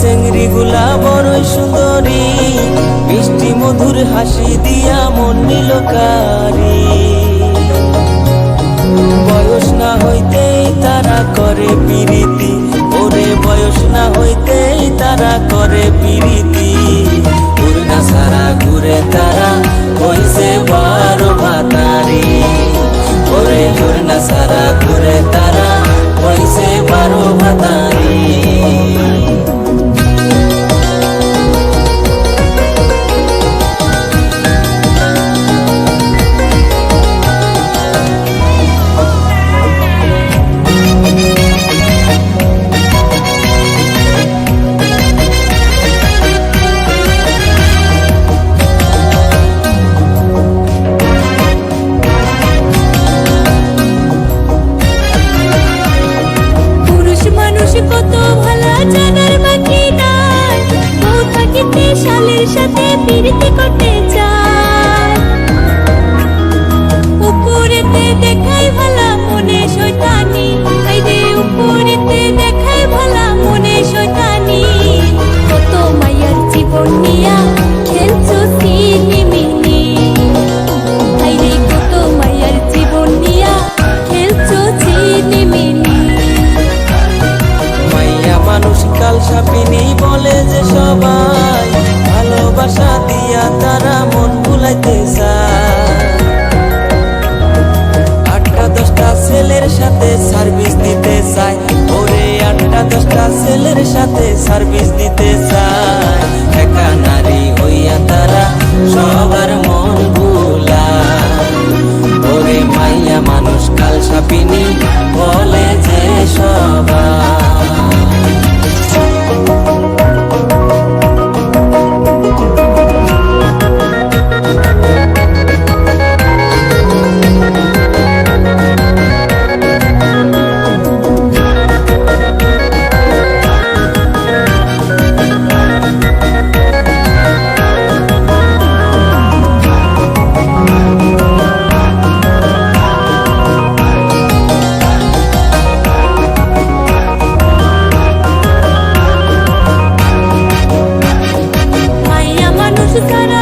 চেংড়ি গুলা বড়ই সুন্দরী। মিষ্টি মধুর হাসি দিয়া মন নিল কারি বয়স না হইতেই তারা করে পিরিতি। ওরে বয়স না হইতেই তারা করে পিরিতি। উড়না সারা ঘুরে তারা হইছে বারো ভাতারি। ওরে উড়না সারা ঘুরে তারা হইছে বারো ভাতারি। করতে চায় উপরেতে দেখাই ভালা ভালোবাসা তারা মন ভুলাইতে চায়। আটটা দশটা ছেলের সাথে সার্ভিস দিতে চায়। ওরে আটটা দশটা ছেলের সাথে সার্ভিস দিতে চায়। একা নারী হইয়া তারা সবার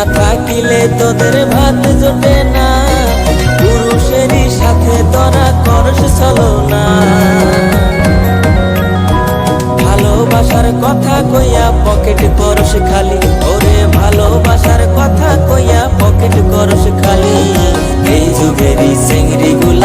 না থাকিলে তোদের ভাত জোটে না। পুরুষেরই সাথে তোরা করস চলো না। ভালোবাসার কথা কইয়া পকেট করস খালি। ওরে ভালোবাসার কথা কইয়া পকেট করস খালি। এই যুগেরই চিংড়িগুলো